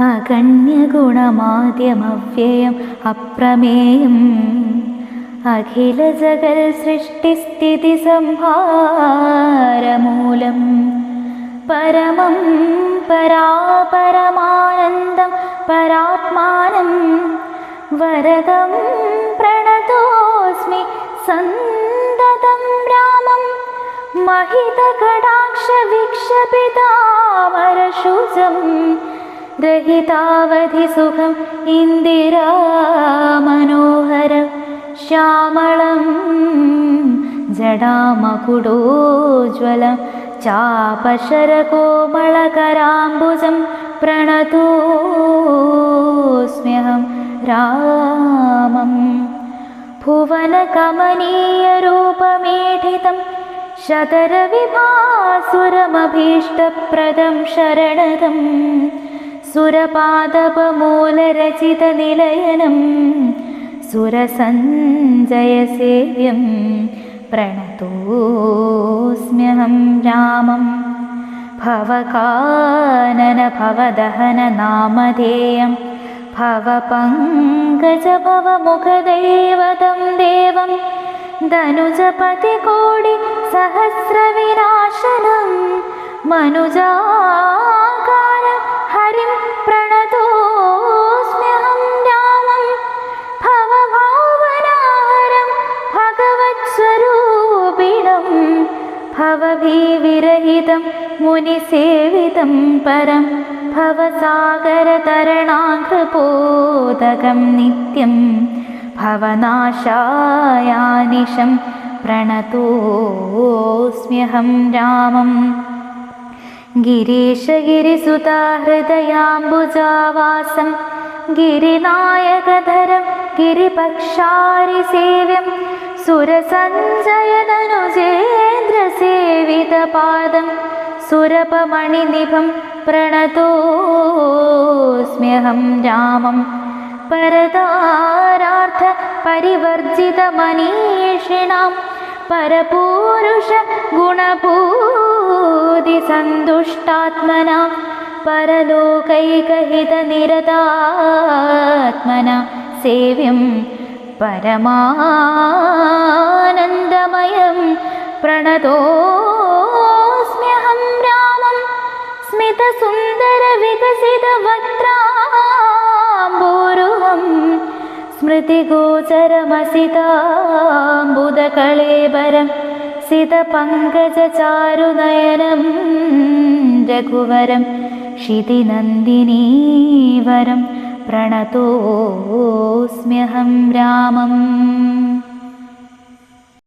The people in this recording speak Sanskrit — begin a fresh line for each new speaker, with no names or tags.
अगण्यगुणमाद्यमव्ययम् अप्रमेयम्। अखिलजगत्सृष्टिस्थितिसंहारमूलम्। परमं परापरमानन्दं परात्मानं। वरदं प्रणतोऽस्मि सन्दतं रामं। महितकटाक्षवीक्षपितामरशुजम् रहितावधिसुखम् इन्दिरा मनोहर श्यामलं जडामकुडोज्ज्वलं चापशरकोमलकराम्बुजं प्रणतोऽस्म्यहं रामम् भुवनकमनीयरूपमेठितं शतरविभासुरमभीष्टप्रदं शरणदम् सुरपादपमूलरचितनिलयनं सुरसञ्जयसेव्यं प्रणतोऽस्म्यहं रामं। भवकाननभवदहननामधेयं भवपङ्कजभवमुखदैवतं देवं धनुजपतिकोटिसहस्रविनाशनं मनुजाकार भवभीविरहितं मुनिसेवितं परं भवसागरतरणाकृपोदकं नित्यं भवनाशायानिशं प्रणतोऽस्म्यहं रामम् गिरीशगिरिसुता हृदयाम्बुजावासं गिरिनायकधरं गिरिपक्षारिसेव्यं सुरसञ्जयदनुजेन्द्रसेवितपादं सुरपमणिनिभं प्रणतोऽस्म्यहं रामं परदारार्थपरिवर्जितमनीषिणां परपूरुषगुणभूतिसन्तुष्टात्मना परलोकैकहितनिरतात्मना सेव्यं परमानन्दमयं प्रणतोऽस्म्यहं स्मितसुन्दरविकसितवक्त्राम्बोरुहम् स्मृतिगोचरमसिताम्बुदकळेबरं सितपङ्कजचारुनयनं रघुवरं क्षितिनन्दिनीवरं प्रणतोऽस्म्यहं रामम्